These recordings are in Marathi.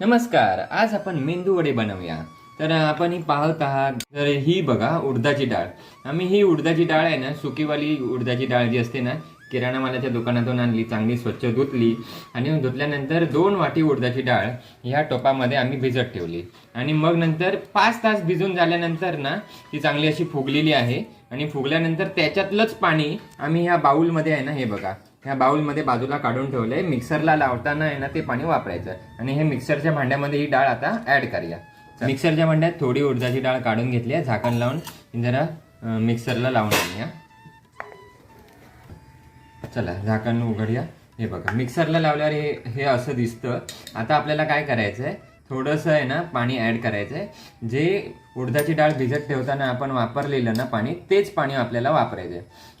नमस्कार आज आपण मेंदू वडे बनवूया. तर आपण ही पाहत आहात तर ही बघा उडदाची डाळ. आम्ही ही उडदाची डाळ आहे ना सुकीवाली उडदाची डाळ जी असते ना किराणा मालाच्या दुकानातून आणली चांगली स्वच्छ धुतली आणि धुतल्यानंतर दोन वाटी उडदाची डाळ ह्या टोपामध्ये आम्ही भिजत ठेवली. आणि मग नंतर पाच तास भिजून झाल्यानंतर ना ती चांगली अशी फुगलेली आहे. आणि फुगल्यानंतर त्याच्यातलंच पाणी आम्ही ह्या बाऊलमध्ये आहे ना हे बघा ह्या बाउलमध्ये बाजूला काढून ठेवलंय. मिक्सरला लावताना आहे ना ते पाणी वापरायचं आणि हे मिक्सरच्या भांड्यामध्ये ही डाळ आता ऍड करूया. मिक्सरच्या भांड्यात थोडी उडदाची डाळ काढून घेतली आहे. झाकण लावून जरा मिक्सरला लावून आणूया. चला झाकण उघडूया. हे बघा मिक्सरला लावल्यावर हे हे असं दिसतं. आता आपल्याला काय करायचं आहे? थोडंसं आहे ना पाणी ॲड करायचं आहे जे उडदाची डाळ भिजत ठेवताना आपण वापरलेलं ना पाणी तेच पाणी आपल्याला वापरायचं आहे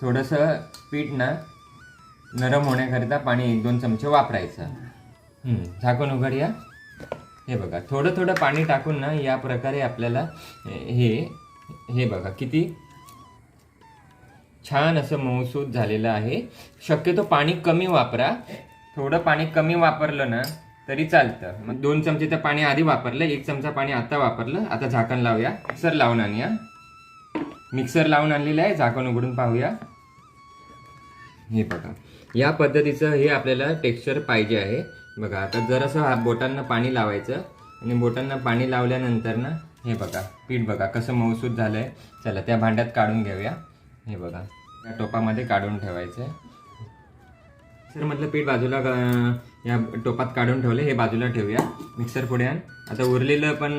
थोडंसं पीठ ना नरम होण्याकरिता पाणी एक दोन चमचे वापरायचं. झाकून उघडूया. हे बघा थोडं थोडं पाणी टाकून ना या प्रकारे आपल्याला हे हे बघा किती छान असं मऊसूत झालेलं आहे. शक्यतो पाणी कमी वापरा. थोडं पाणी कमी वापरलं ना तरी चालतं. मग दोन चमचे तर पाणी आधी वापरलं एक चमचा पाणी आता वापरलं. आता झाकण लावूया. सर लावून आणूया. मिक्सर लावून आणलेलं आहे झाकण उघडून पाहूया. हे बघा या पद्धतीचं हे आपल्याला टेक्स्चर पाहिजे आहे. बघा आता जरासं हा बोटांना पाणी लावायचं आणि बोटांना पाणी लावल्यानंतर ना हे बघा पीठ बघा कसं मऊसूत आहे चला त्या भांड्यात काढून घेऊया. हे बघा या टोपामध्ये काढून ठेवायचं आहे सर म्हटलं पीठ बाजूला या टोपात काढून ठेवलं हे बाजूला ठेवूया. मिक्सर पुढे आण. आता उरलेलं पण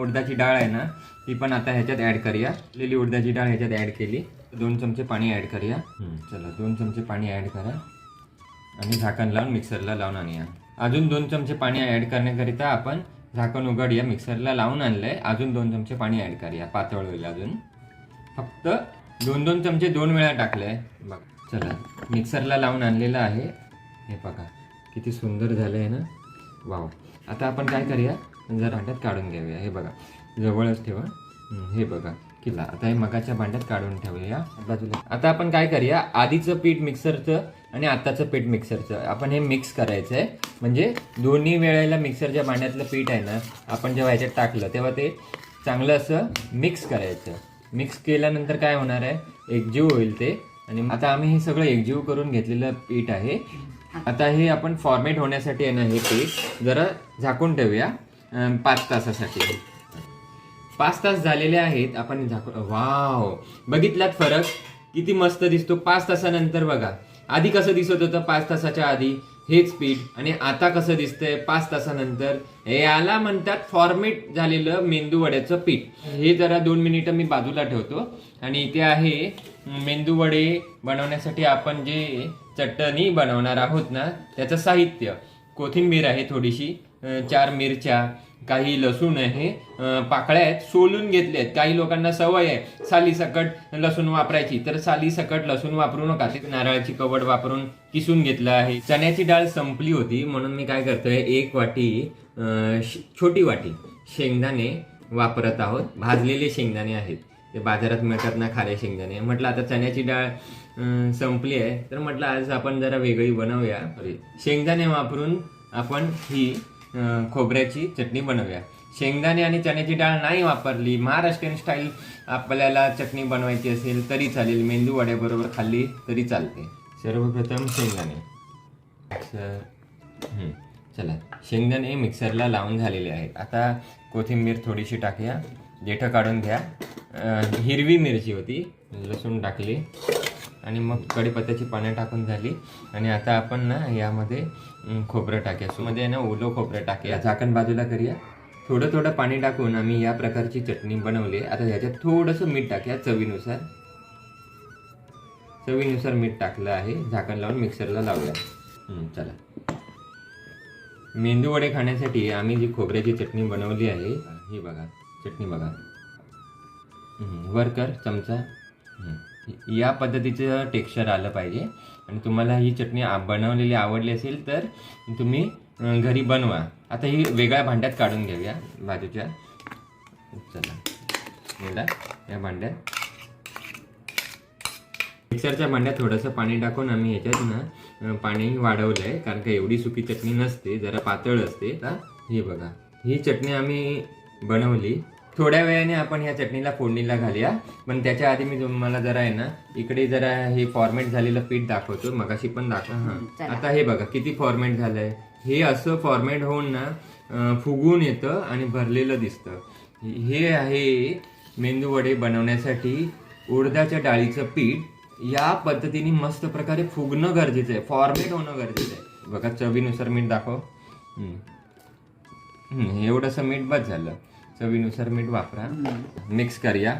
उडदाची डाळ आहे ना ती पण आता ह्याच्यात ॲड करूया. उरलेली उडदाची डाळ ह्याच्यात ॲड केली. दोन चमचे पाणी ॲड करूया. चला दोन चमचे पाणी ॲड करा. आणि झाकण लावून मिक्सरला लावून आणूया. अजून दोन चमचे पाणी ॲड करण्याकरिता आपण झाकण उघडूया. मिक्सरला लावून आणलंय. अजून दोन चमचे पाणी ॲड करूया. पातळ होईल अजून. फक्त दोन दोन चमचे दोन वेळा टाकले बघ. चला मिक्सरला लावून आणलेलं आहे. हे बघा किती सुंदर झालं आहे ना. वाव. आता आपण काय करूया? जरा भांड्यात काढून घेऊया. हे बघा. जवळच ठेवा. हे बघा किल्ला. आता हे मगाच्या भांड्यात काढून ठेवूया. बाजूला. आता आपण काय करूया? आधीचं पीठ मिक्सरचं आणि आत्ताचं पीठ मिक्सरचं. आपण हे मिक्स करायचं आहे म्हणजे दोन्ही वेळेला मिक्सरच्या भांड्यातलं पीठ आहे ना आपण जेव्हा ह्याच्यात टाकलं तेव्हा ते चांगलं असं मिक्स करायचं. मिक्स केल्यानंतर काय होणार आहे? एकजीव होईल ते. आणि आता आम्ही हे सगळं एकजीव करून घेतलेलं पीठ आहे. आता हे आपण फॉर्मेट होण्यासाठी आहे ना हे पीठ जरा झाकून ठेवूया. पाच तासासाठी. पाच तास झालेले आहेत आपण झाकून वाव. बघितलात फरक? किती मस्त दिसतो पाच तासानंतर बघा. आधी कसं दिसत होतं पाच तासाच्या आधी? हेच पीठ आणि आता कसं दिसतंय पाच तासानंतर? याला म्हणतात फॉर्मेट झालेलं मेंदू वड्याचं पीठ. हे जरा दोन मिनिटं मी बाजूला ठेवतो. आणि इथे आहे मेंदू वडे बनवण्यासाठी आपण जे चटणी बनवणार आहोत ना त्याचं साहित्य. कोथिंबीर आहे थोडीशी चार मिरच्या काही लसूण आहे पाकळ्या आहेत सोलून घेतले आहेत. काही लोकांना सवय आहे साली सकट लसूण वापरायची. तर साली सकट लसूण वापरू नका. ते नारळाची कवड वापरून किसून घेतलं आहे. चण्याची डाळ संपली होती म्हणून मी काय करतोय एक वाटी छोटी वाटी शेंगदाणे वापरत आहोत. भाजलेले शेंगदाणे आहेत. ते बाजारात मिळतात ना खारे शेंगदाणे. म्हटलं आता चण्याची डाळ संपली आहे. तर म्हटलं आज आपण जरा वेगळी बनवूया. शेंगदाणे वापरून आपण ही खोबऱ्याची चटणी बनवूया. शेंगदाणे आणि चण्याची डाळ नाही वापरली महाराष्ट्रीयन स्टाईल आपल्याला चटणी बनवायची असेल तरी चालेल मेंदू वड्याबरोबर खाल्ली तरी चालते. सर्वप्रथम शेंगदाणे. सर चला. शेंगदाणे मिक्सरला लावून झालेले आहेत. आता कोथिंबीर थोडीशी टाकूया. देठं काढून घ्या. हिरवी मिरची होती. लसूण टाकली. आणि मग कढीपत्त्याची पानं टाकून झाली. आणि आता आपण ना यामध्ये खोबरं टाकूया. सो मध्ये ना ओलं खोबरं टाकूया. झाकण बाजूला करूया. थोडं थोडं पाणी टाकून आम्ही या प्रकारची चटणी बनवली. आता ह्याच्यात थोडंसं मीठ टाकूया चवीनुसार. चवीनुसार मीठ टाकलं आहे. झाकण लावून मिक्सरला लावूया. चला. मेंदू वडे खाण्यासाठी आम्ही जी खोबऱ्याची चटणी बनवली आहे ही बघा. चटणी बघा. वर कर चमचा. या पद्धतीचं टेक्स्चर आलं पाहिजे. आणि तुम्हाला ही चटणी बनवलेली आवडली असेल तर तुम्ही घरी बनवा. आता ही वेगळ्या भांड्यात काढून घेऊया. बाजूच्या. चला. गेला या भांड्यात. मिक्सरच्या भांड्यात थोडंसं पाणी टाकून आम्ही ह्याच्यात ना पाणी वाढवलं आहे कारण का एवढी सुकी चटणी नसते जरा पातळ असते. तर हे बघा. ही चटणी आम्ही बनवली. थोड्या वेळाने आपण ह्या चटणीला फोडणीला घालूया. पण त्याच्या आधी मी तुम्हाला जरा आहे ना इकडे जरा हे फॉर्मेट झालेलं पीठ दाखवतो. मगाशी पण दाखव हा. आता हे बघा किती फॉर्मेट झालंय. हे असं फॉर्मेट होऊन ना फुगून येतं आणि भरलेलं दिसतं. हे आहे मेंदू वडे बनवण्यासाठी उडदाच्या डाळीचं पीठ. या पद्धतीने मस्त प्रकारे फुगणं गरजेचं आहे. फॉर्मेट होणं गरजेचं आहे. बघा चवीनुसार मीठ दाखव. हम्म. हम्म, एवढंसं मीठ बस झालं. चवीनुसार मीठ वापरा. मिक्स करूया.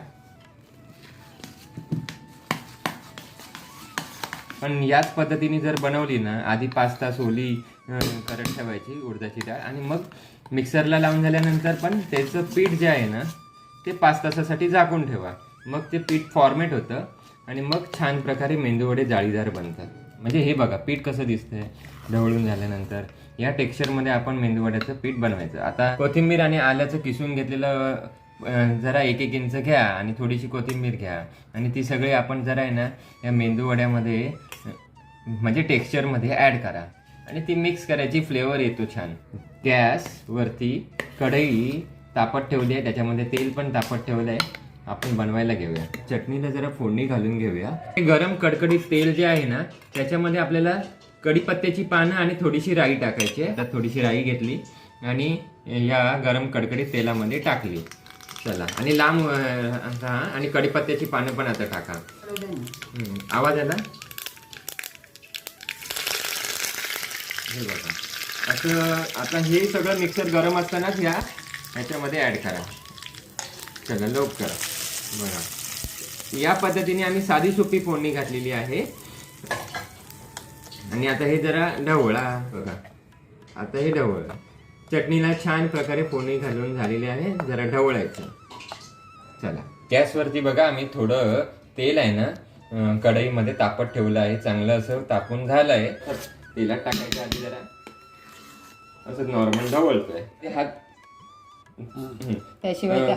पण याच पद्धतीने जर बनवली ना आधी पाच तास ओली करत ठेवायची उडदाची डाळ आणि मग मिक्सरला लावून झाल्यानंतर पण त्याचं पीठ जे आहे ना ते पाच तासासाठी झाकून ठेवा. मग ते पीठ फॉर्मेट होतं आणि मग छान प्रकारे मेंदूवडे जाळीदार बनतात. म्हणजे हे बघा पीठ कसं दिसतंय ढवळून झाल्यानंतर. या टेक्स्चरमध्ये आपण मेंदूवड्याचं पीठ बनवायचं. आता कोथिंबीर आणि आल्याचं किसून घेतलेलं जरा एक एक इंच घ्या आणि थोडीशी कोथिंबीर घ्या. आणि ती सगळी आपण जरा आहे ना या मेंदूवड्यामध्ये म्हणजे टेक्स्चरमध्ये ॲड करा. आणि ती मिक्स करायची फ्लेवर येतो छान. गॅसवरती कढई तापत ठेवली आहे त्याच्यामध्ये तेल पण तापत ठेवलं आहे. आपण बनवायला घेऊया. चटणीला जरा फोडणी घालून घेऊया. गरम कडकडीत तेल जे आहे ना त्याच्यामध्ये आपल्याला कढीपत्त्याची पानं आणि थोडीशी राई टाकायची आहे. आता थोडीशी राई घेतली आणि या गरम कडकडीत तेलामध्ये टाकली. चला. आणि लांब हा आणि कढीपत्त्याची पानं पण आता टाका. आवाज आला? हे बघा. असं आता हे सगळं मिक्सर गरम असतानाच या ह्याच्यामध्ये ॲड करा. चला लवकर. बघा. या पद्धतीने आम्ही साधी सोपी फोडणी घातलेली आहे. आणि आता हे जरा ढवळा बघा. आता हे ढवळ. चटणीला छान प्रकारे फोडणी घालून झालेली आहे. जरा ढवळायचं. चला. गॅसवरती बघा आम्ही थोडं तेल आहे ना कढईमध्ये तापत ठेवलं आहे. चांगलं असं तापून झालंय. तेलात टाकायच्या आधी जरा. असं नॉर्मल ढवळतोय. ते हात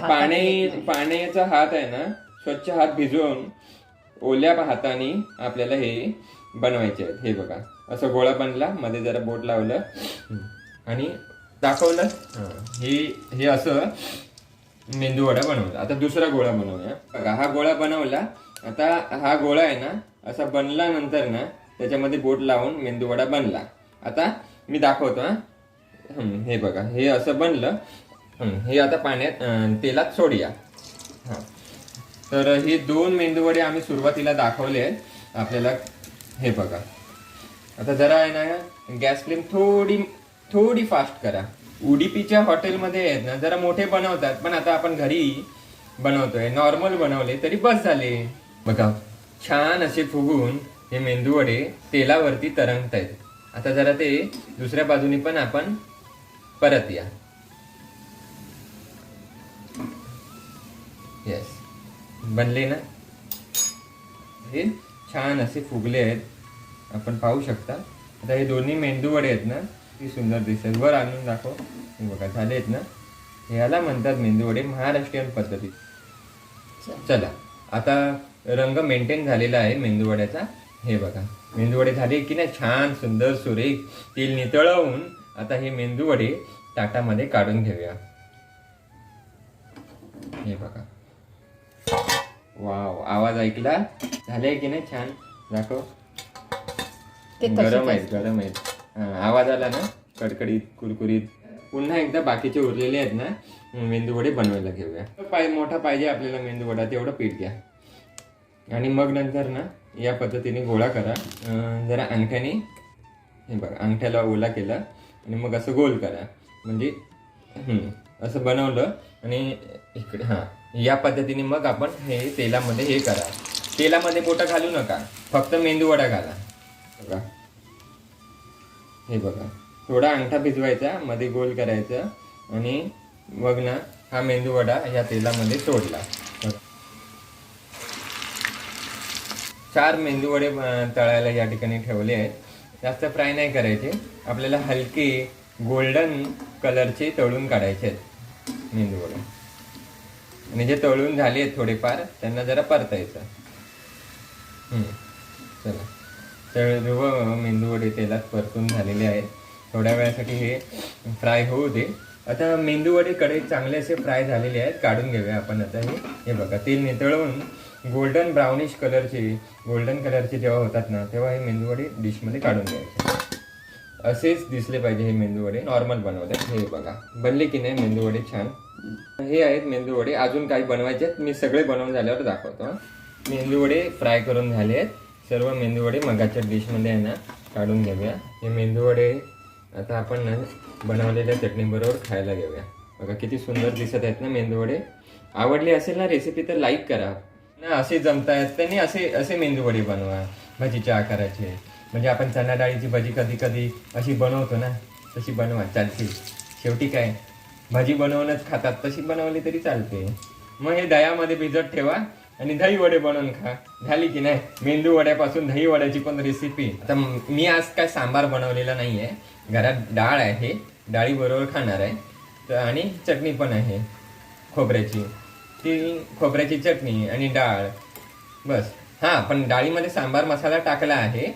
पाणी. पाण्याचा हात आहे ना स्वच्छ हात भिजवून ओल्या हाताने आपल्याला हे बनवायचे आहेत. हे बघा. असं गोळा बनला. मध्ये जरा बोट लावलं. आणि दाखवलं. हं. हे असं मेंदू वडा बनवला. आता दुसरा गोळा बनवूया. बघा हा गोळा बनवला. आता हा गोळा आहे ना असा बनला नंतर ना त्याच्यामध्ये बोट लावून मेंदू वडा बनला. आता मी दाखवतो हा. हं, बघा. हे असं बनलं. हं, आता पाण्यात तेलात सोडूया. हा. तर हे दोन मेंदूवडे आम्ही सुरुवातीला दाखवले आहेत. आपल्याला हे बघा. आता जरा आहे ना गॅस फ्लेम थोडी थोडी फास्ट करा. उडीपीच्या हॉटेलमध्ये आहेत ना जरा मोठे बनवतात पण आता आपण घरी बनवतोय. नॉर्मल बनवले तरी बस झाले. बघा छान असे फुगून हे मेंदूवडे तेलावरती तरंगत आहेत आता जरा ते दुसऱ्या बाजूनी पण आपण परत या. येस बनले ना? हे? छान असे फुगले आहेत. आपण पाहू शकता. आता हे दोन्ही मेंदूवडे आहेत ना ती सुंदर दिसतात वर आणून दाखव. हे बघा झाले आहेत ना. ह्याला म्हणतात मेंदूवडे महाराष्ट्रीयन पद्धतीत चला आता रंग मेंटेन झालेला आहे मेंदूवड्याचा हे बघा मेंदूवडे झाले की नाही? छान सुंदर सुरेख तेल नितळवून आता हे मेंदूवडे ताटामध्ये काढून घेऊया. हे बघा. वाव आवाज ऐकला? झाले की नाही छान? दाखव. ते गरम आहेत गरम आहेत. आवाज आला ना? कडकडीत कुरकुरीत. पुन्हा एकदा बाकीचे उरलेले आहेत ना? मेंदूवडे बनवायला घेऊया. पाय मोठा पाहिजे आपल्याला मेंदूवडा तेवढं पीठ घ्या. आणि मग नंतर ना या पद्धतीने गोळा करा. जरा अंगठ्याने हे बघा अंगठ्याला ओला केला आणि मग असं गोल करा. म्हणजे असं बनवलं आणि इकडे हां या पद्धतीने मग आपण हे तेलामध्ये हे करा. तेलामध्ये बोटं घालू नका. फक्त मेंदूवडा घाला. बघा. हे बघा. थोडा अंगठा भिजवायचा मध्ये गोल करायचं आणि मग ना हा मेंदूवडा ह्या तेलामध्ये सोडला चार मेंदूवडे तळायला या ठिकाणी ठेवले आहेत. जास्त फ्राय नाही करायचे. आपल्याला हलके गोल्डन कलरचे तळून काढायचे आहेत मेंदूवडा आणि जे तळून झाले आहेत थोडेफार त्यांना जरा परतायचं. हम्म. चला. सर्व मेंदूवडे तेलात परतून झालेले आहेत. थोड्या वेळासाठी हे फ्राय होऊ दे. आता मेंदूवडे कडे चांगले असे फ्राय झालेले आहेत. काढून घेऊया आपण आता हे. हे बघा तेल नितळवून गोल्डन ब्राउनिश कलरचे गोल्डन कलरचे जेव्हा होतात ना तेव्हा हे मेंदूवडे डिशमध्ये काढून घ्यायचे. असेच दिसले पाहिजे हे मेंदूवडे नॉर्मल बनवले हे बघा. बनले की नाही? मेंदूवडे छान हे आहेत मेंदूवडे अजून काही बनवायचे आहेत. मी सगळे बनवून झाल्यावर दाखवतो मेंदू मेंदूवडे फ्राय करून झाले आहेत. सर्व मेंदूवडे मगाच्या डिशमध्ये आहे ना काढून घेऊया. हे मेंदूवडे आता आपण बनवलेल्या चटणीबरोबर खायला घेऊया. बघा किती सुंदर दिसत आहेत ना मेंदूवडे आवडली असेल ना रेसिपी तर लाईक करा. ना असे जमतायत त्यांनी असे असे मेंदूवडे बनवा भजीच्या आकाराचे. म्हणजे आपण चणा डाळीची भजी कधी कधी अशी बनवतो ना तशी बनवा. चालते. शेवटी काय? भाजी बनवूनच खातात. तशी बनवली तरी चालते. मग हे दह्यामध्ये भिजत ठेवा आणि दही वडे बनवून खा. झाली की नाही? मेंदू वड्यापासून दही वड्याची पण रेसिपी आता मी आज काय सांबार बनवलेला नाही आहे घरात डाळ आहे. डाळी बरोबर खाणार आहे. तर आणि चटणी पण आहे. खोबऱ्याची. ती खोबऱ्याची चटणी आणि डाळ. बस. हां पण डाळीमध्ये सांबार मसाला टाकला आहे.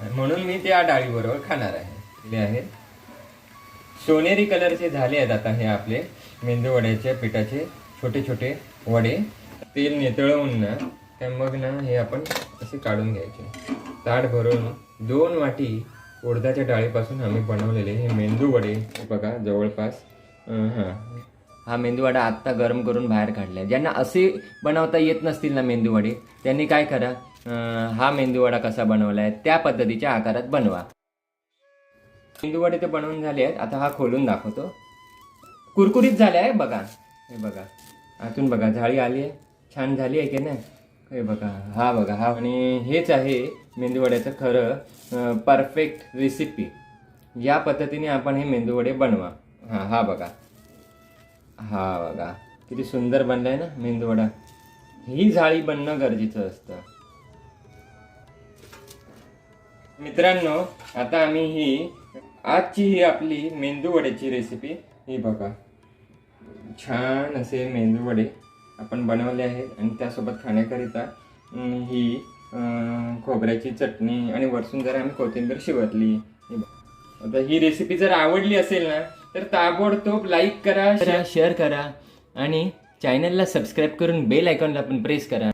म्हणून मी त्या डाळीबरोबर खाणार आहे. आहेत सोनेरी कलरचे झाले आहेत आता हे आपले मेंदू वड्याच्या पिठाचे छोटे छोटे वडे. तेल नितळवून ना त्या मग ना हे आपण असे काढून घ्यायचे. ताट भरून दोन वाटी उडदाच्या डाळीपासून आम्ही बनवलेले हे मेंदू वडे. बघा जवळपास हां. हा मेंदूवडा आत्ता गरम करून बाहेर काढलाय. ज्यांना असे बनवता येत नसतील ना मेंदूवडे त्यांनी काय करा हा मेंदूवडा कसा बनवला आहे त्या पद्धतीच्या आकारात बनवा. मेंदूवडे ते बनवून झाले आहेत. आता हा खोलून दाखवतो. कुरकुरीत झाला आहे बघा. हे बघा. आतून बघा झाळी आली आहे. छान झाली आहे की नाही? हे बघा हा बघा हा. आणि हेच आहे मेंदूवड्याचं खरं परफेक्ट रेसिपी या पद्धतीने आपण हे मेंदूवडे बनवा. हां हा बघा. हा बघा. किती सुंदर बनलाय ना मेंदूवडा. ही झाळी बनणं गरजेचं असतं. मित्रांनो आता आम्ही ही आजची ही आपली मेंदूवड्याची रेसिपी ही बघा. छान असे मेंदूवडे आपण बनवले आहेत आणि त्यासोबत खाण्याकरिता ही खोबऱ्याची चटणी आणि वरसून जरा आम्ही कोथिंबीर शिवतली. आता ही रेसिपी जर आवडली असेल ना तर ताबडतोब लाईक करा शेअर करा आणि चॅनलला सबस्क्राईब करून बेल आयकॉनला पण प्रेस करा.